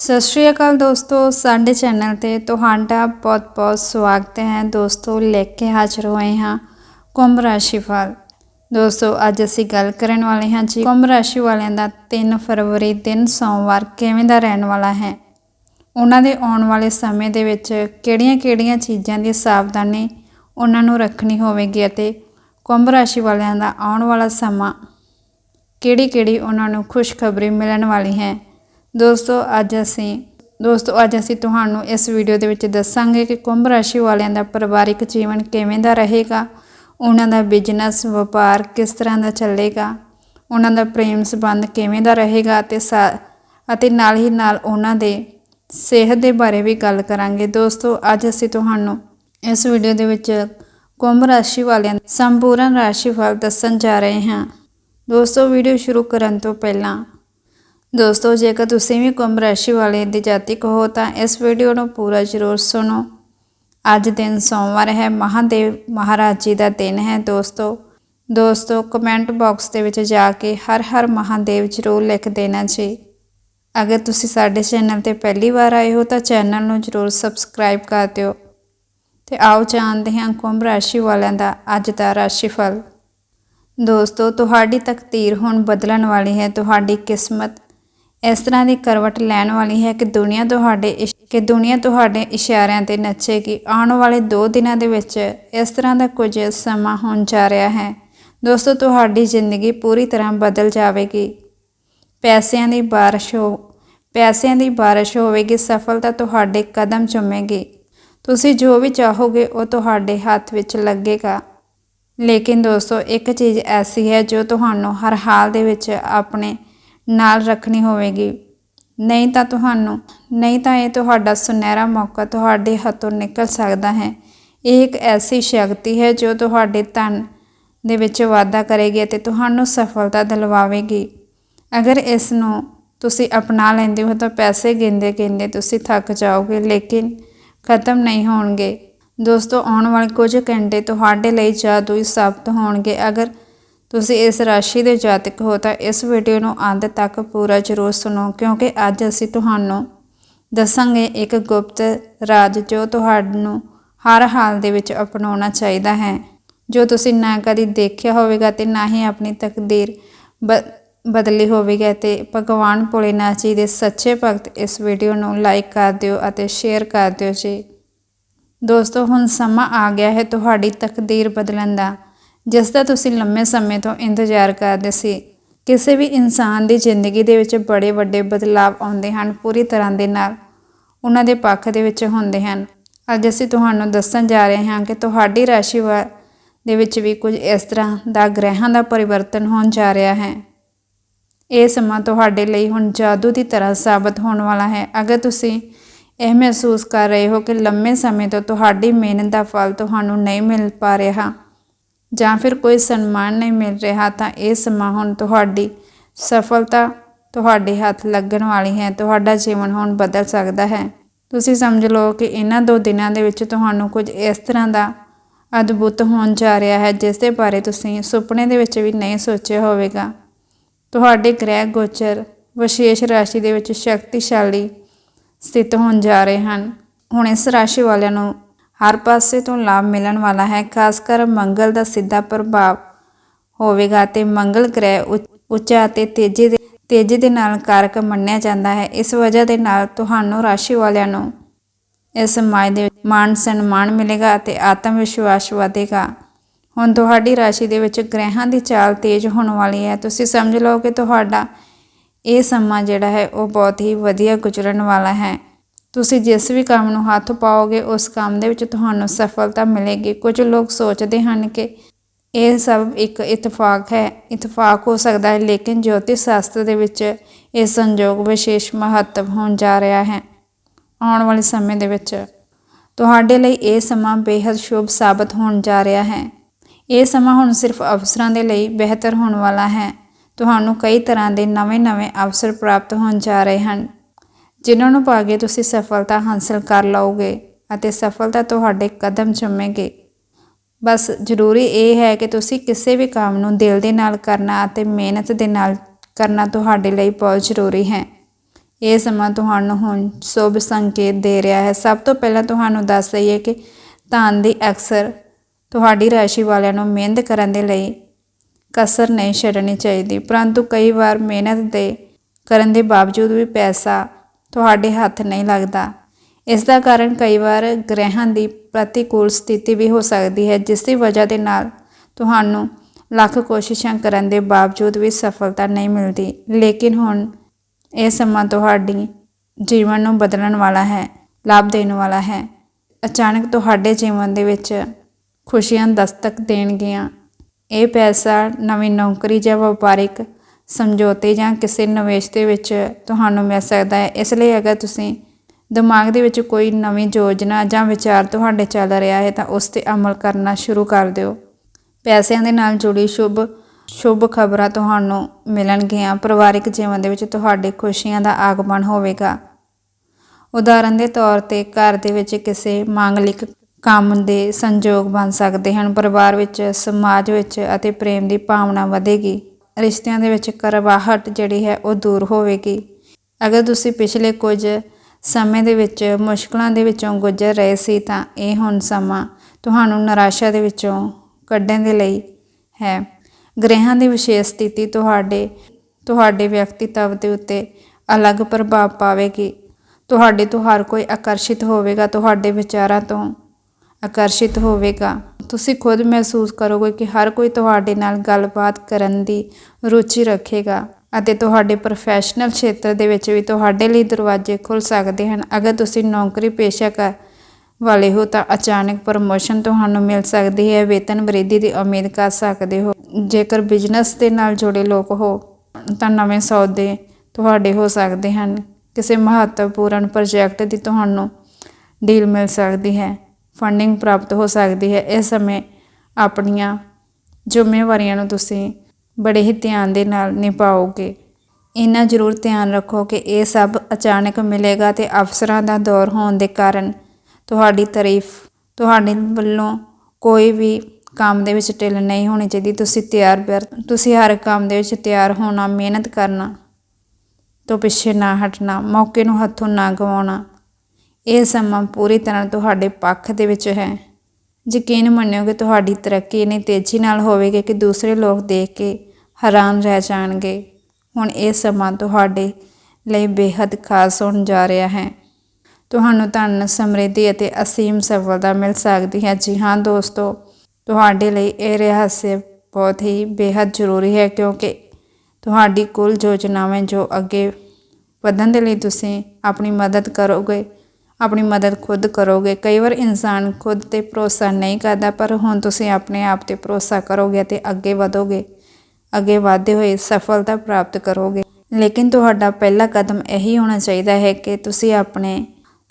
ਸਤਿ ਸ਼੍ਰੀ ਅਕਾਲ ਦੋਸਤੋ, ਸਾਡੇ ਚੈਨਲ ਤੇ ਤੁਹਾਡਾ ਬਹੁਤ-ਬਹੁਤ ਸਵਾਗਤ ਹੈ। ਦੋਸਤੋ, ਲੈ ਕੇ ਹਾਜ਼ਰ ਹੋਏ ਹਾਂ ਕੁੰਭ ਰਾਸ਼ੀ ਫਲ ਦੋਸਤੋ, ਅੱਜ ਅਸੀਂ ਗੱਲ ਕਰਨ ਵਾਲੇ ਹਾਂ ਜੀ, ਕੁੰਭ ਰਾਸ਼ੀ ਵਾਲਿਆਂ ਦਾ 3 ਫਰਵਰੀ ਦਿਨ ਸੋਮਵਾਰ ਕਿਵੇਂ ਦਾ ਰਹਿਣ ਵਾਲਾ ਹੈ? ਉਹਨਾਂ ਦੇ ਆਉਣ ਵਾਲੇ ਸਮੇਂ ਦੇ ਵਿੱਚ ਕਿਹੜੀਆਂ-ਕਿਹੜੀਆਂ ਚੀਜ਼ਾਂ ਦੀ ਸਾਵਧਾਨੀ ਉਹਨਾਂ ਨੂੰ ਰੱਖਣੀ ਹੋਵੇਗੀ ਅਤੇ ਕੁੰਭ ਰਾਸ਼ੀ ਵਾਲਿਆਂ ਦਾ ਆਉਣ ਵਾਲਾ ਸਮਾਂ ਕਿਹੜੀ-ਕਿਹੜੀ ਉਹਨਾਂ ਨੂੰ ਖੁਸ਼ਖਬਰੀ ਮਿਲਣ ਵਾਲੀ ਹੈ? ਦੋਸਤੋ, ਅੱਜ ਅਸੀਂ, ਦੋਸਤੋ, ਅੱਜ ਅਸੀਂ ਤੁਹਾਨੂੰ ਇਸ ਵੀਡੀਓ ਦੇ ਵਿੱਚ ਦੱਸਾਂਗੇ ਕਿ ਕੁੰਭ ਰਾਸ਼ੀ ਵਾਲਿਆਂ ਦਾ ਪਰਿਵਾਰਿਕ ਜੀਵਨ ਕਿਵੇਂ ਦਾ ਰਹੇਗਾ, ਉਹਨਾਂ ਦਾ ਬਿਜ਼ਨਸ ਵਪਾਰ ਕਿਸ ਤਰ੍ਹਾਂ ਦਾ ਚੱਲੇਗਾ, ਉਹਨਾਂ ਦਾ ਪ੍ਰੇਮ ਸੰਬੰਧ ਕਿਵੇਂ ਦਾ ਰਹੇਗਾ ਅਤੇ ਸਾ- ਅਤੇ ਨਾਲ ਹੀ ਨਾਲ ਉਹਨਾਂ ਦੇ ਸਿਹਤ ਦੇ ਬਾਰੇ ਵੀ ਗੱਲ ਕਰਾਂਗੇ। ਦੋਸਤੋ, ਅੱਜ ਅਸੀਂ ਤੁਹਾਨੂੰ ਇਸ ਵੀਡੀਓ ਦੇ ਵਿੱਚ ਕੁੰਭ ਰਾਸ਼ੀ ਵਾਲਿਆਂ ਦਾ ਸੰਪੂਰਨ ਰਾਸ਼ੀਫਲ ਦੱਸਣ ਜਾ ਰਹੇ ਹਾਂ। ਦੋਸਤੋ ਵੀਡੀਓ ਸ਼ੁਰੂ ਕਰਨ ਤੋਂ ਪਹਿਲਾਂ ਦੋਸਤੋ, ਜੇਕਰ ਤੁਸੀਂ ਵੀ ਕੁੰਭ ਰਾਸ਼ੀ ਵਾਲੇ ਦੇ ਜਾਤਿਕ ਹੋ ਤਾਂ ਇਸ ਵੀਡੀਓ ਨੂੰ ਪੂਰਾ ਜ਼ਰੂਰ ਸੁਣੋ। ਅੱਜ ਦਿਨ ਸੋਮਵਾਰ ਹੈ, ਮਹਾਦੇਵ ਮਹਾਰਾਜ ਜੀ ਦਾ ਦਿਨ ਹੈ ਦੋਸਤੋ। ਦੋਸਤੋ ਕਮੈਂਟ ਬਾਕਸ ਦੇ ਵਿੱਚ ਜਾ ਕੇ ਹਰ ਹਰ ਮਹਾਦੇਵ ਜ਼ਰੂਰ ਲਿਖ ਦੇਣਾ ਜੀ। ਅਗਰ ਤੁਸੀਂ ਸਾਡੇ ਚੈਨਲ ਤੇ ਪਹਿਲੀ ਵਾਰ ਆਏ ਹੋ, ਤਾਂ ਚੈਨਲ ਨੂੰ ਜ਼ਰੂਰ ਸਬਸਕ੍ਰਾਈਬ ਕਰ ਦਿਓ। ਤੇ ਆਓ ਜਾਣਦੇ ਹਾਂ ਕੁੰਭ ਰਾਸ਼ੀ ਵਾਲਿਆਂ ਦਾ ਅੱਜ ਦਾ ਰਾਸ਼ੀਫਲ। ਦੋਸਤੋ, ਤੁਹਾਡੀ ਤਕਦੀਰ ਹੁਣ ਬਦਲਣ ਵਾਲੀ ਹੈ, ਤੁਹਾਡੀ ਕਿਸਮਤ ਇਸ ਤਰ੍ਹਾਂ ਦੀ ਕਰਵਟ ਲੈਣ ਵਾਲੀ ਹੈ ਕਿ ਦੁਨੀਆ ਤੁਹਾਡੇ ਇਸ਼- ਕਿ ਦੁਨੀਆ ਤੁਹਾਡੇ ਇਸ਼ਾਰਿਆਂ ਤੇ ਨੱਚੇਗੀ। ਆਉਣ ਵਾਲੇ 2 ਦਿਨਾਂ ਦੇ ਵਿੱਚ ਇਸ ਤਰ੍ਹਾਂ ਦਾ ਕੁਝ ਸਮਾਂ ਹੋਣ ਜਾ ਰਿਹਾ ਹੈ। ਦੋਸਤੋ, ਤੁਹਾਡੀ ਜ਼ਿੰਦਗੀ ਪੂਰੀ ਤਰ੍ਹਾਂ ਬਦਲ ਜਾਵੇਗੀ। ਪੈਸਿਆਂ ਦੀ ਬਾਰਿਸ਼ ਹੋ, ਪੈਸਿਆਂ ਦੀ ਬਾਰਿਸ਼ ਹੋਵੇਗੀ, ਸਫਲਤਾ ਤੁਹਾਡੇ ਕਦਮ ਚੁੰਮੇਗੀ। ਤੁਸੀਂ ਜੋ ਵੀ ਚਾਹੋਗੇ, ਉਹ ਤੁਹਾਡੇ ਹੱਥ ਵਿੱਚ ਲੱਗੇਗਾ। ਲੇਕਿਨ ਦੋਸਤੋ, ਇੱਕ ਚੀਜ਼ ਐਸੀ ਹੈ ਜੋ ਤੁਹਾਨੂੰ ਹਰ ਹਾਲ ਦੇ ਵਿੱਚ ਆਪਣੇ ਨਾਲ ਰੱਖਣੀ ਹੋਵੇਗੀ। ਨਹੀਂ ਤਾਂ ਤੁਹਾਨੂੰ, ਨਹੀਂ ਤਾਂ ਇਹ ਤੁਹਾਡਾ ਸੁਨਹਿਰਾ ਮੌਕਾ ਤੁਹਾਡੇ ਹੱਥੋਂ ਨਿਕਲ ਸਕਦਾ ਹੈ। ਇਹ ਇੱਕ ਐਸੀ ਸ਼ਕਤੀ ਹੈ ਜੋ ਤੁਹਾਡੇ ਧਨ ਦੇ ਵਿੱਚ ਵਾਧਾ ਕਰੇਗੀ ਅਤੇ ਤੁਹਾਨੂੰ ਸਫਲਤਾ ਦਿਲਵਾਵੇਗੀ। ਅਗਰ ਇਸ ਨੂੰ ਤੁਸੀਂ ਅਪਣਾ ਲੈਂਦੇ ਹੋ ਤਾਂ ਪੈਸੇ ਗਿਣਦੇ ਗਿੰਦੇ ਤੁਸੀਂ ਥੱਕ ਜਾਓਗੇ, ਲੇਕਿਨ ਖਤਮ ਨਹੀਂ ਹੋਣਗੇ। ਦੋਸਤੋ, ਆਉਣ ਵਾਲੇ ਕੁਝ ਘੰਟੇ ਤੁਹਾਡੇ ਲਈ ਜਾਦੂਈ ਸਾਬਤ ਹੋਣਗੇ। ਅਗਰ ਤੁਸੀਂ ਇਸ ਰਾਸ਼ੀ ਦੇ ਜਾਤਕ ਹੋ ਤਾਂ ਇਸ ਵੀਡੀਓ ਨੂੰ ਅੰਤ ਤੱਕ ਪੂਰਾ ਜ਼ਰੂਰ ਸੁਣੋ, ਕਿਉਂਕਿ ਅੱਜ ਅਸੀਂ ਤੁਹਾਨੂੰ ਦੱਸਾਂਗੇ ਇੱਕ ਗੁਪਤ ਰਾਜ ਜੋ ਤੁਹਾਨੂੰ ਹਰ ਹਾਲ ਦੇ ਵਿੱਚ ਅਪਣਾਉਣਾ ਚਾਹੀਦਾ ਹੈ। ਜੋ ਤੁਸੀਂ ਨਾ ਕਦੀ ਦੇਖਿਆ ਹੋਵੇਗਾ ਤੇ ਨਾ ਹੀ ਆਪਣੀ ਤਕਦੀਰ ਬ- ਬਦਲੀ ਹੋਵੇਗੀ ਤੇ ਭਗਵਾਨ ਭੋਲੇਨਾਥ ਜੀ ਦੇ ਸੱਚੇ ਭਗਤ ਇਸ ਵੀਡੀਓ ਨੂੰ ਲਾਈਕ ਕਰ ਦਿਓ ਅਤੇ ਸ਼ੇਅਰ ਕਰ ਦਿਓ ਜੀ। ਦੋਸਤੋ, ਹੁਣ ਸਮਾਂ ਆ ਗਿਆ ਹੈ ਤੁਹਾਡੀ ਤਕਦੀਰ ਬਦਲਣ ਦਾ। ਜਿਸ ਦਾ ਤੁਸੀਂ ਲੰਮੇ ਸਮੇਂ ਤੋਂ ਇੰਤਜ਼ਾਰ ਕਰਦੇ ਸੀ, ਕਿਸੇ ਵੀ ਇਨਸਾਨ ਦੀ ਜ਼ਿੰਦਗੀ ਦੇ ਵਿੱਚ ਬੜੇ ਵੱਡੇ ਬਦਲਾਅ ਆਉਂਦੇ ਹਨ ਪੂਰੀ ਤਰ੍ਹਾਂ ਦੇ ਨਾਲ। ਉਹਨਾਂ ਦੇ ਪੱਖ ਦੇ ਵਿੱਚ ਹੁੰਦੇ ਹਨ। ਅੱਜ ਅਸੀਂ ਤੁਹਾਨੂੰ ਦੱਸਣ ਜਾ ਰਹੇ ਹਾਂ ਕਿ ਤੁਹਾਡੀ ਰਾਸ਼ੀ ਵਾ ਦੇ ਵਿੱਚ ਵੀ ਕੁਝ ਇਸ ਤਰ੍ਹਾਂ ਦਾ ਗ੍ਰਹਿਾਂ ਦਾ ਪਰਿਵਰਤਨ ਹੋਣ ਜਾ ਰਿਹਾ ਹੈ। ਇਹ ਸਮਾਂ ਤੁਹਾਡੇ ਲਈ ਹੁਣ ਜਾਦੂ ਦੀ ਤਰ੍ਹਾਂ ਸਾਬਤ ਹੋਣ ਵਾਲਾ ਹੈ। ਅਗਰ ਤੁਸੀਂ ਇਹ ਮਹਿਸੂਸ ਕਰ ਰਹੇ ਹੋ ਕਿ ਲੰਮੇ ਸਮੇਂ ਤੋਂ ਤੁਹਾਡੀ ਮਿਹਨਤ ਦਾ ਫਲ ਤੁਹਾਨੂੰ ਨਹੀਂ ਮਿਲ ਪਾ ਰਿਹਾ ਜਾਂ ਫਿਰ ਕੋਈ ਸਨਮਾਨ ਨਹੀਂ ਮਿਲ ਰਿਹਾ ਤਾਂ ਇਹ ਸਮਾਂ ਹੁਣ ਤੁਹਾਡੀ ਸਫਲਤਾ ਤੁਹਾਡੇ ਹੱਥ ਲੱਗਣ ਵਾਲੀ ਹੈ, ਤੁਹਾਡਾ ਜੀਵਨ ਹੁਣ ਬਦਲ ਸਕਦਾ ਹੈ। ਤੁਸੀਂ ਸਮਝ ਲਓ ਕਿ ਇਹਨਾਂ ਦੋ ਦਿਨਾਂ ਦੇ ਵਿੱਚ ਤੁਹਾਨੂੰ ਕੁਝ ਇਸ ਤਰ੍ਹਾਂ ਦਾ ਅਦਭੁਤ ਹੋਣ ਜਾ ਰਿਹਾ ਹੈ, ਜਿਸ ਦੇ ਬਾਰੇ ਤੁਸੀਂ ਸੁਪਨੇ ਦੇ ਵਿੱਚ ਵੀ ਨਹੀਂ ਸੋਚਿਆ ਹੋਵੇਗਾ। ਤੁਹਾਡੇ ਗ੍ਰਹਿ ਗੋਚਰ ਵਿਸ਼ੇਸ਼ ਰਾਸ਼ੀ ਦੇ ਵਿੱਚ ਸ਼ਕਤੀਸ਼ਾਲੀ ਸਥਿਤ ਹੋਣ ਜਾ ਰਹੇ ਹਨ। ਹੁਣ ਇਸ ਰਾਸ਼ੀ ਵਾਲਿਆਂ ਨੂੰ ਹਰ ਪਾਸੇ ਤੋਂ ਲਾਭ ਮਿਲਣ ਵਾਲਾ ਹੈ, ਖਾਸ ਕਰ ਮੰਗਲ ਦਾ ਸਿੱਧਾ ਪ੍ਰਭਾਵ ਹੋਵੇਗਾ ਤੇ ਮੰਗਲ ਗ੍ਰਹਿ ਉੱਚ- ਉੱਚਾ ਅਤੇ ਤੇਜ਼ੀ ਦੇ ਤੇਜ਼ੀ ਦੇ ਨਾਲ ਕਾਰਕ ਮੰਨਿਆ ਜਾਂਦਾ ਹੈ। ਇਸ ਵਜ੍ਹਾ ਦੇ ਨਾਲ ਤੁਹਾਨੂੰ ਰਾਸ਼ੀ ਵਾਲਿਆਂ ਨੂੰ ਇਸ ਸਮਾਜ ਦੇ ਵਿੱਚ ਮਾਣ, ਸਨਮਾਨ ਮਿਲੇਗਾ ਅਤੇ ਆਤਮ ਵਿਸ਼ਵਾਸ ਵਧੇਗਾ। ਹੁਣ ਤੁਹਾਡੀ ਰਾਸ਼ੀ ਦੇ ਵਿੱਚ ਗ੍ਰਹਿਾਂ ਦੀ ਚਾਲ ਤੇਜ਼ ਹੋਣ ਵਾਲੀ ਹੈ। ਤੁਸੀਂ ਸਮਝ ਲਓ ਕਿ ਤੁਹਾਡਾ ਇਹ ਸਮਾਂ ਜਿਹੜਾ ਹੈ, ਉਹ ਬਹੁਤ ਹੀ ਵਧੀਆ ਗੁਜ਼ਰਨ ਵਾਲਾ ਹੈ। ਤੁਸੀਂ ਜਿਸ ਵੀ ਕੰਮ ਨੂੰ ਹੱਥ ਪਾਓਗੇ, ਉਸ ਕੰਮ ਦੇ ਵਿੱਚ ਤੁਹਾਨੂੰ ਸਫਲਤਾ ਮਿਲੇਗੀ। ਕੁਝ ਲੋਕ ਸੋਚਦੇ ਹਨ ਕਿ ਇਹ ਸਭ ਇੱਕ ਇਤਫਾਕ ਹੈ। ਇਤਫਾਕ ਹੋ ਸਕਦਾ ਹੈ, ਲੇਕਿਨ ਜੋਤਿਸ਼ ਸ਼ਾਸਤਰ ਦੇ ਵਿੱਚ ਇਹ ਸੰਯੋਗ ਵਿਸ਼ੇਸ਼ ਮਹੱਤਵ ਹੋਣ ਜਾ ਰਿਹਾ ਹੈ। ਆਉਣ ਵਾਲੇ ਸਮੇਂ ਦੇ ਵਿੱਚ ਤੁਹਾਡੇ ਲਈ ਇਹ ਸਮਾਂ ਬੇहद ਸ਼ੁਭ ਸਾਬਤ ਹੋਣ ਜਾ ਰਿਹਾ ਹੈ। ਇਹ ਸਮਾਂ ਹੁਣ ਸਿਰਫ ਅਫਸਰਾਂ ਦੇ ਲਈ ਬਿਹਤਰ ਹੋਣ ਵਾਲਾ ਹੈ। ਤੁਹਾਨੂੰ ਕਈ ਤਰ੍ਹਾਂ ਦੇ ਨਵੇਂ-ਨਵੇਂ ਅਵਸਰ ਪ੍ਰਾਪਤ ਹੋਣ ਜਾ ਰਹੇ ਹਨ। ਜਿਨ੍ਹਾਂ ਨੂੰ ਪਾ ਕੇ ਤੁਸੀਂ ਸਫਲਤਾ ਹਾਸਲ ਕਰ ਲਓਗੇ ਅਤੇ ਸਫਲਤਾ ਤੁਹਾਡੇ ਕਦਮ ਚੁੰਮੇਗੀ। ਬਸ ਜ਼ਰੂਰੀ ਇਹ ਹੈ ਕਿ ਤੁਸੀਂ ਕਿਸੇ ਵੀ ਕੰਮ ਨੂੰ ਦਿਲ ਦੇ ਨਾਲ ਕਰਨਾ ਅਤੇ ਮਿਹਨਤ ਦੇ ਨਾਲ ਕਰਨਾ ਤੁਹਾਡੇ ਲਈ ਬਹੁਤ ਜ਼ਰੂਰੀ ਹੈ। ਇਹ ਸਮਾਂ ਤੁਹਾਨੂੰ ਹੁਣ ਸ਼ੁਭ ਸੰਕੇਤ ਦੇ ਰਿਹਾ ਹੈ। ਸਭ ਤੋਂ ਪਹਿਲਾਂ ਤੁਹਾਨੂੰ ਦੱਸ ਦਈਏ ਕਿ ਧਨ ਦੀ ਅਕਸਰ ਤੁਹਾਡੀ ਰਾਸ਼ੀ ਵਾਲਿਆਂ ਨੂੰ ਮਿਹਨਤ ਕਰਨ ਦੇ ਲਈ ਕਸਰ ਨਹੀਂ ਛੱਡਣੀ ਚਾਹੀਦੀ, ਪਰੰਤੂ ਕਈ ਵਾਰ ਮਿਹਨਤ ਦੇ ਕਰਨ ਦੇ ਬਾਵਜੂਦ ਵੀ ਪੈਸਾ ਤੁਹਾਡੇ ਹੱਥ ਨਹੀਂ ਲੱਗਦਾ। ਇਸ ਦਾ ਕਾਰਨ ਕਈ ਵਾਰ ਗ੍ਰਹਿਾਂ ਦੀ ਪ੍ਰਤੀਕੂਲ ਸਥਿਤੀ ਵੀ ਹੋ ਸਕਦੀ ਹੈ, ਜਿਸ ਦੀ ਵਜ੍ਹਾ ਦੇ ਨਾਲ ਤੁਹਾਨੂੰ ਲੱਖ ਕੋਸ਼ਿਸ਼ਾਂ ਕਰਨ ਦੇ ਬਾਵਜੂਦ ਵੀ ਸਫਲਤਾ ਨਹੀਂ ਮਿਲਦੀ। ਲੇਕਿਨ ਹੁਣ ਇਹ ਸਮਾਂ ਤੁਹਾਡੀ ਜੀਵਨ ਨੂੰ ਬਦਲਣ ਵਾਲਾ ਹੈ, ਲਾਭ ਦੇਣ ਵਾਲਾ ਹੈ। ਅਚਾਨਕ ਤੁਹਾਡੇ ਜੀਵਨ ਦੇ ਵਿੱਚ ਖੁਸ਼ੀਆਂ ਦਸਤਕ ਦੇਣਗੀਆਂ। ਇਹ ਪੈਸਾ, ਨਵੀਂ ਨੌਕਰੀ ਜਾਂ ਵਪਾਰਿਕ ਸਮਝੌਤੇ ਜਾਂ ਕਿਸੇ ਨਿਵੇਸ਼ ਦੇ ਵਿੱਚ ਤੁਹਾਨੂੰ ਮਿਲ ਸਕਦਾ ਹੈ। ਇਸ ਲਈ ਅਗਰ ਤੁਸੀਂ ਦਿਮਾਗ ਦੇ ਵਿੱਚ ਕੋਈ ਨਵੀਂ ਯੋਜਨਾ ਜਾਂ ਵਿਚਾਰ ਤੁਹਾਡੇ ਚੱਲ ਰਿਹਾ ਹੈ, ਤਾਂ ਉਸ ਤੇ ਅਮਲ ਕਰਨਾ ਸ਼ੁਰੂ ਕਰ ਦਿਓ। ਪੈਸਿਆਂ ਦੇ ਨਾਲ ਜੁੜੀ ਸ਼ੁਭ ਸ਼ੁਭ ਖਬਰਾਂ ਤੁਹਾਨੂੰ ਮਿਲਣਗੀਆਂ। ਪਰਿਵਾਰਿਕ ਜੀਵਨ ਦੇ ਵਿੱਚ ਤੁਹਾਡੇ ਖੁਸ਼ੀਆਂ ਦਾ ਆਗਮਨ ਹੋਵੇਗਾ। ਉਦਾਹਰਨ ਦੇ ਤੌਰ ਤੇ ਘਰ ਦੇ ਵਿੱਚ ਕਿਸੇ ਮਾਂਗਲਿਕ ਕੰਮ ਦੇ ਸੰਯੋਗ ਬਣ ਸਕਦੇ ਹਨ। ਪਰਿਵਾਰ ਵਿੱਚ, ਸਮਾਜ ਵਿੱਚ ਅਤੇ ਪ੍ਰੇਮ ਦੀ ਭਾਵਨਾ ਵਧੇਗੀ। ਰਿਸ਼ਤਿਆਂ ਦੇ ਵਿੱਚ ਕਰਵਾਹਟ ਜਿਹੜੀ ਹੈ ਉਹ ਦੂਰ ਹੋਵੇਗੀ। ਅਗਰ ਤੁਸੀਂ ਪਿਛਲੇ ਕੁਝ ਸਮੇਂ ਦੇ ਵਿੱਚ ਮੁਸ਼ਕਲਾਂ ਦੇ ਵਿੱਚੋਂ ਗੁਜ਼ਰ ਰਹੇ ਸੀ ਤਾਂ ਇਹ ਹੁਣ ਸਮਾਂ ਤੁਹਾਨੂੰ ਨਿਰਾਸ਼ਾ ਦੇ ਵਿੱਚੋਂ ਕੱਢਣ ਦੇ ਲਈ ਹੈ। ਗ੍ਰਹਿਾਂ ਦੀ ਵਿਸ਼ੇਸ਼ ਸਥਿਤੀ ਤੁਹਾਡੇ ਤੁਹਾਡੇ ਵਿਅਕਤੀਤਵ ਦੇ ਉੱਤੇ ਅਲੱਗ ਪ੍ਰਭਾਵ ਪਾਵੇਗੀ। ਤੁਹਾਡੇ ਤੋਂ ਹਰ ਕੋਈ ਆਕਰਸ਼ਿਤ ਹੋਵੇਗਾ, ਤੁਹਾਡੇ ਵਿਚਾਰਾਂ ਤੋਂ ਆਕਰਸ਼ਿਤ ਹੋਵੇਗਾ। ਤੁਸੀਂ ਖੁਦ ਮਹਿਸੂਸ ਕਰੋਗੇ ਕਿ ਹਰ ਕੋਈ ਤੁਹਾਡੇ ਨਾਲ ਗੱਲਬਾਤ ਕਰਨ ਦੀ ਰੁਚੀ ਰੱਖੇਗਾ ਅਤੇ ਤੁਹਾਡੇ ਪ੍ਰੋਫੈਸ਼ਨਲ ਖੇਤਰ ਦੇ ਵਿੱਚ ਵੀ ਤੁਹਾਡੇ ਲਈ ਦਰਵਾਜ਼ੇ ਖੁੱਲ ਸਕਦੇ ਹਨ। ਅਗਰ ਤੁਸੀਂ ਨੌਕਰੀ ਪੇਸ਼ਾ ਕਰ ਵਾਲੇ ਹੋ ਤਾਂ ਅਚਾਨਕ ਪ੍ਰਮੋਸ਼ਨ ਤੁਹਾਨੂੰ ਮਿਲ ਸਕਦੀ ਹੈ, ਵੇਤਨ ਵ੍ਰਿੱਧੀ ਦੀ ਉਮੀਦ ਕਰ ਸਕਦੇ ਹੋ। ਜੇਕਰ ਬਿਜ਼ਨਸ ਦੇ ਨਾਲ ਜੁੜੇ ਲੋਕ ਹੋ ਤਾਂ ਨਵੇਂ ਸੌਦੇ ਤੁਹਾਡੇ ਹੋ ਸਕਦੇ ਹਨ। ਕਿਸੇ ਮਹੱਤਵਪੂਰਨ ਪ੍ਰੋਜੈਕਟ ਦੀ ਤੁਹਾਨੂੰ ਡੀਲ ਮਿਲ ਸਕਦੀ ਹੈ। ਫੰਡਿੰਗ ਪ੍ਰਾਪਤ ਹੋ ਸਕਦੀ ਹੈ, ਇਸ ਸਮੇਂ ਆਪਣੀਆਂ ਜ਼ਿੰਮੇਵਾਰੀਆਂ ਨੂੰ ਤੁਸੀਂ ਬੜੇ ਹੀ ਧਿਆਨ ਦੇ ਨਾਲ ਨਿਭਾਓਗੇ। ਇਹਨਾਂ ਜ਼ਰੂਰ ਧਿਆਨ ਰੱਖੋ ਕਿ ਇਹ ਸਭ ਅਚਾਨਕ ਮਿਲੇਗਾ ਤੇ ਅਫਸਰਾਂ ਦਾ ਦੌਰ ਹੋਣ ਦੇ ਕਾਰਨ ਤੁਹਾਡੀ ਤਾਰੀਫ, ਤੁਹਾਡੇ ਵੱਲੋਂ ਕੋਈ ਵੀ ਕੰਮ ਦੇ ਵਿੱਚ ਢਿੱਲ ਨਹੀਂ ਹੋਣੀ ਚਾਹੀਦੀ। ਤੁਸੀਂ ਤਿਆਰ ਬਰ, ਤੁਸੀਂ ਹਰ ਕੰਮ ਦੇ ਵਿੱਚ ਤਿਆਰ ਹੋਣਾ, ਮਿਹਨਤ ਕਰਨਾ ਤੋਂ ਪਿੱਛੇ ਨਾ ਹਟਣਾ, ਮੌਕੇ ਨੂੰ ਹੱਥੋਂ ਨਾ ਗਵਾਉਣਾ ਇਹ ਸਮਾਂ ਪੂਰੀ ਤਰ੍ਹਾਂ ਤੁਹਾਡੇ ਪੱਖ ਦੇ ਵਿੱਚ ਹੈ। ਯਕੀਨ ਮੰਨਿਓ ਕਿ ਤੁਹਾਡੀ ਤਰੱਕੀ ਇਨੀ ਤੇਜ਼ੀ ਨਾਲ ਹੋਵੇਗੀ ਕਿ ਦੂਸਰੇ ਲੋਕ ਦੇਖ ਕੇ ਹੈਰਾਨ ਰਹਿ ਜਾਣਗੇ। ਹੁਣ ਇਹ ਸਮਾਂ ਤੁਹਾਡੇ ਲਈ ਬੇਹੱਦ ਖਾਸ ਹੋਣ ਜਾ ਰਿਹਾ ਹੈ। ਤੁਹਾਨੂੰ ਧਨ, ਸਮਰਿੱਧੀ ਅਤੇ ਅਸੀਮ ਸਫਲਤਾ ਮਿਲ ਸਕਦੀ ਹੈ। ਜੀ ਹਾਂ ਦੋਸਤੋ, ਤੁਹਾਡੇ ਲਈ ਇਹ ਰਹੱਸ ਬਹੁਤ ਹੀ ਬੇਹੱਦ ਜ਼ਰੂਰੀ ਹੈ ਕਿਉਂਕਿ ਤੁਹਾਡੀ ਕੁੱਲ ਯੋਜਨਾਵਾਂ ਜੋ ਅੱਗੇ ਵਧਣ ਦੇ ਲਈ ਤੁਸੀਂ ਆਪਣੀ ਮਦਦ ਕਰੋਗੇ ਆਪਣੀ ਮਦਦ ਖੁਦ ਕਰੋਗੇ। ਕਈ ਵਾਰ ਇਨਸਾਨ ਖੁਦ ਤੇ ਭਰੋਸਾ ਨਹੀਂ ਕਰਦਾ, ਪਰ ਹੁਣ ਤੁਸੀਂ ਆਪਣੇ ਆਪ ਤੇ ਭਰੋਸਾ ਕਰੋਗੇ ਤੇ ਅੱਗੇ ਵਧੋਗੇ। ਅੱਗੇ ਵਧਦੇ ਹੋਏ ਸਫਲਤਾ ਪ੍ਰਾਪਤ ਕਰੋਗੇ। ਲੇਕਿਨ ਤੁਹਾਡਾ ਪਹਿਲਾ ਕਦਮ ਇਹੀ ਹੋਣਾ ਚਾਹੀਦਾ ਹੈ ਕਿ ਤੁਸੀਂ ਆਪਣੇ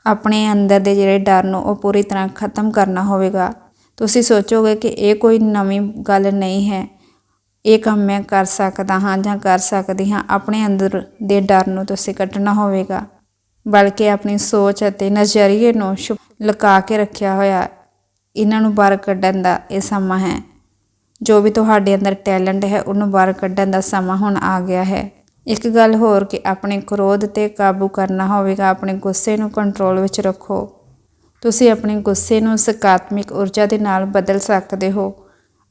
ਆਪਣੇ ਅੰਦਰ ਦੇ ਜਿਹੜੇ ਡਰ ਨੂੰ ਉਹ ਪੂਰੀ ਤਰ੍ਹਾਂ ਖਤਮ ਕਰਨਾ ਹੋਵੇਗਾ। ਤੁਸੀਂ ਸੋਚੋਗੇ ਕਿ ਇਹ ਕੋਈ ਨਵੀਂ ਗੱਲ ਨਹੀਂ ਹੈ। ਇਹ ਕੰਮ ਮੈਂ ਕਰ ਸਕਦਾ ਹਾਂ ਜਾਂ ਕਰ ਸਕਦੀ ਹਾਂ। ਆਪਣੇ ਅੰਦਰ ਦੇ ਡਰ ਨੂੰ ਤੁਸੀਂ ਕੱਢਣਾ ਹੋਵੇਗਾ। ਬਲਕਿ ਆਪਣੀ ਸੋਚ ਅਤੇ ਨਜ਼ਰੀਏ ਨੂੰ ਛੁਪ ਲੁਕਾ ਕੇ ਰੱਖਿਆ ਹੋਇਆ ਇਹਨਾਂ ਨੂੰ ਬਾਹਰ ਕੱਢਣ ਦਾ ਇਹ ਸਮਾਂ ਹੈ। ਜੋ ਵੀ ਤੁਹਾਡੇ ਅੰਦਰ ਟੈਲੈਂਟ ਹੈ, ਉਹਨੂੰ ਬਾਹਰ ਕੱਢਣ ਦਾ ਸਮਾਂ ਹੁਣ ਆ ਗਿਆ ਹੈ। ਇੱਕ ਗੱਲ ਹੋਰ ਕਿ ਆਪਣੇ ਕ੍ਰੋਧ ਤੇ ਕਾਬੂ ਕਰਨਾ ਹੋਵੇਗਾ, ਆਪਣੇ ਗੁੱਸੇ ਨੂੰ ਕੰਟਰੋਲ ਵਿੱਚ ਰੱਖੋ। ਤੁਸੀਂ ਆਪਣੇ ਗੁੱਸੇ ਨੂੰ ਸਕਾਰਾਤਮਕ ਊਰਜਾ ਦੇ ਨਾਲ ਬਦਲ ਸਕਦੇ ਹੋ।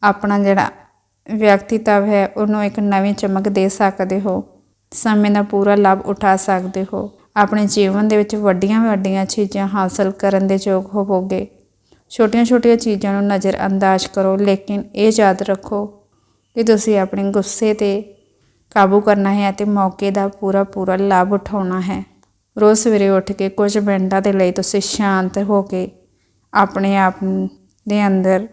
ਆਪਣਾ ਜਿਹੜਾ ਵਿਅਕਤੀਤਵ ਹੈ, ਉਹਨੂੰ ਇੱਕ ਨਵੀਂ ਚਮਕ ਦੇ ਸਕਦੇ ਹੋ। ਸਮੇਂ ਦਾ ਪੂਰਾ ਲਾਭ ਉਠਾ ਸਕਦੇ ਹੋ। ਆਪਣੇ ਜੀਵਨ ਦੇ ਵਿੱਚ ਵੱਡੀਆਂ ਵੱਡੀਆਂ ਚੀਜ਼ਾਂ ਹਾਸਲ ਕਰਨ ਦੇ ਯੋਗ ਹੋਵੋਗੇ। ਛੋਟੀਆਂ-ਛੋਟੀਆਂ ਚੀਜ਼ਾਂ ਨੂੰ ਨਜ਼ਰ ਅੰਦਾਜ਼ ਕਰੋ, ਲੇਕਿਨ ਇਹ ਯਾਦ ਰੱਖੋ ਕਿ ਤੁਸੀਂ ਆਪਣੇ ਗੁੱਸੇ ਤੇ ਕਾਬੂ ਕਰਨਾ ਹੈ ਅਤੇ ਮੌਕੇ ਦਾ ਪੂਰਾ ਪੂਰਾ ਲਾਭ ਉਠਾਉਣਾ ਹੈ। ਰੋਜ਼ ਸਵੇਰੇ ਉੱਠ ਕੇ ਕੁਝ ਮਿੰਟਾਂ ਦੇ ਲਈ ਤੁਸੀਂ ਸ਼ਾਂਤ ਹੋ ਕੇ ਆਪਣੇ ਆਪ ਦੇ ਅੰਦਰ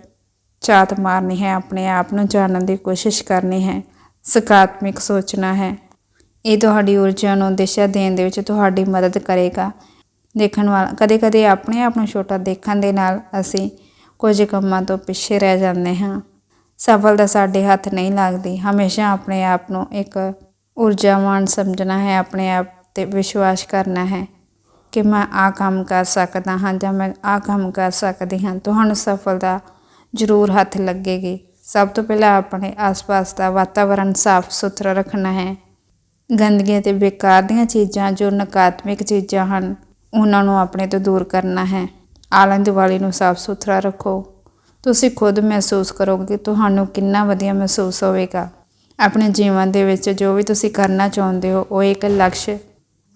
ਝਾਤ ਮਾਰਨੀ ਹੈ, ਆਪਣੇ ਆਪ ਨੂੰ ਜਾਣਨ ਦੀ ਕੋਸ਼ਿਸ਼ ਕਰਨੀ ਹੈ, ਸਕਾਰਾਤਮਕ ਸੋਚਣਾ ਹੈ। ਇਹ ਤੁਹਾਡੀ ਊਰਜਾ ਨੂੰ ਦਿਸ਼ਾ ਦੇਣ ਦੇ ਵਿੱਚ ਤੁਹਾਡੀ ਮਦਦ ਕਰੇਗਾ। ਦੇਖਣ ਵਾਲਾ, ਕਦੇ-ਕਦੇ ਆਪਣੇ ਆਪ ਨੂੰ ਛੋਟਾ ਦੇਖਣ ਦੇ ਨਾਲ ਅਸੀਂ ਕੁਝ ਕੰਮਾਂ ਤੋਂ ਪਿੱਛੇ ਰਹਿ ਜਾਂਦੇ ਹਾਂ। ਸਫਲਤਾ ਸਾਡੇ ਹੱਥ ਨਹੀਂ ਲੱਗਦੀ। ਹਮੇਸ਼ਾ ਆਪਣੇ ਆਪ ਨੂੰ ਇੱਕ ਊਰਜਾਵਾਨ ਸਮਝਣਾ ਹੈ, ਆਪਣੇ ਆਪ ਤੇ ਵਿਸ਼ਵਾਸ ਕਰਨਾ ਹੈ ਕਿ ਮੈਂ ਆ ਕੰਮ ਕਰ ਸਕਦਾ ਹਾਂ ਜਾਂ ਮੈਂ ਆ ਕੰਮ ਕਰ ਸਕਦੀ ਹਾਂ। ਤੁਹਾਨੂੰ ਸਫਲਤਾ ਜ਼ਰੂਰ ਹੱਥ ਲੱਗੇਗੀ। ਸਭ ਤੋਂ ਪਹਿਲਾਂ ਆਪਣੇ ਆਸ-ਪਾਸ ਦਾ ਵਾਤਾਵਰਣ ਸਾਫ਼ ਸੁਥਰਾ ਰੱਖਣਾ ਹੈ। ਗੰਦਗੀ ਅਤੇ ਬੇਕਾਰ ਦੀਆਂ ਚੀਜ਼ਾਂ ਜੋ ਨਕਾਰਾਤਮਕ ਚੀਜ਼ਾਂ ਹਨ, ਉਹਨਾਂ ਨੂੰ ਆਪਣੇ ਤੋਂ ਦੂਰ ਕਰਨਾ ਹੈ। ਆਲੇ ਦੁਆਲੇ ਨੂੰ ਸਾਫ਼ ਸੁਥਰਾ ਰੱਖੋ। ਤੁਸੀਂ ਖੁਦ ਮਹਿਸੂਸ ਕਰੋਗੇ ਕਿ ਤੁਹਾਨੂੰ ਕਿੰਨਾ ਵਧੀਆ ਮਹਿਸੂਸ ਹੋਵੇਗਾ। ਆਪਣੇ ਜੀਵਨ ਦੇ ਵਿੱਚ ਜੋ ਵੀ ਤੁਸੀਂ ਕਰਨਾ ਚਾਹੁੰਦੇ ਹੋ, ਉਹ ਇੱਕ ਲਕਸ਼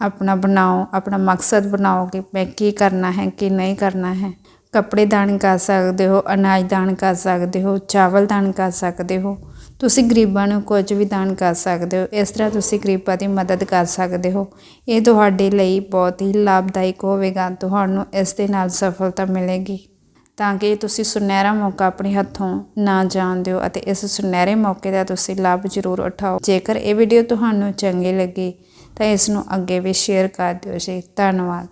ਆਪਣਾ ਬਣਾਓ, ਆਪਣਾ ਮਕਸਦ ਬਣਾਓ ਕਿ ਮੈਂ ਕੀ ਕਰਨਾ ਹੈ, ਕੀ ਨਹੀਂ ਕਰਨਾ ਹੈ। ਕੱਪੜੇ ਦਾਨ ਕਰ ਸਕਦੇ ਹੋ, ਅਨਾਜ ਦਾਨ ਕਰ ਸਕਦੇ ਹੋ, ਚਾਵਲ ਦਾਨ ਕਰ ਸਕਦੇ ਹੋ। ਤੁਸੀਂ ਗਰੀਬਾਂ ਨੂੰ ਕੁਝ ਵੀ ਦਾਨ ਕਰ ਸਕਦੇ ਹੋ, ਇਸ ਤਰ੍ਹਾਂ ਤੁਸੀਂ ਗਰੀਬਾਂ ਦੀ ਮਦਦ ਕਰ ਸਕਦੇ ਹੋ। ਇਹ ਤੁਹਾਡੇ ਲਈ ਬਹੁਤ ਹੀ ਲਾਭਦਾਇਕ ਹੋਵੇਗਾ, ਤੁਹਾਨੂੰ ਇਸ ਦੇ ਨਾਲ ਸਫਲਤਾ ਮਿਲੇਗੀ। ਤਾਂ ਕਿ ਤੁਸੀਂ ਸੁਨਹਿਰਾ ਮੌਕਾ ਆਪਣੇ ਹੱਥੋਂ ਨਾ ਜਾਣ ਦਿਓ ਅਤੇ ਇਸ ਸੁਨਹਿਰੇ ਮੌਕੇ ਦਾ ਤੁਸੀਂ ਲਾਭ ਜ਼ਰੂਰ ਉਠਾਓ। ਜੇਕਰ ਇਹ ਵੀਡੀਓ ਤੁਹਾਨੂੰ ਚੰਗੀ ਲੱਗੀ, ਤਾਂ ਇਸ ਨੂੰ ਅੱਗੇ ਵੀ ਸ਼ੇਅਰ ਕਰ ਦਿਓ ਜੀ। ਧੰਨਵਾਦ।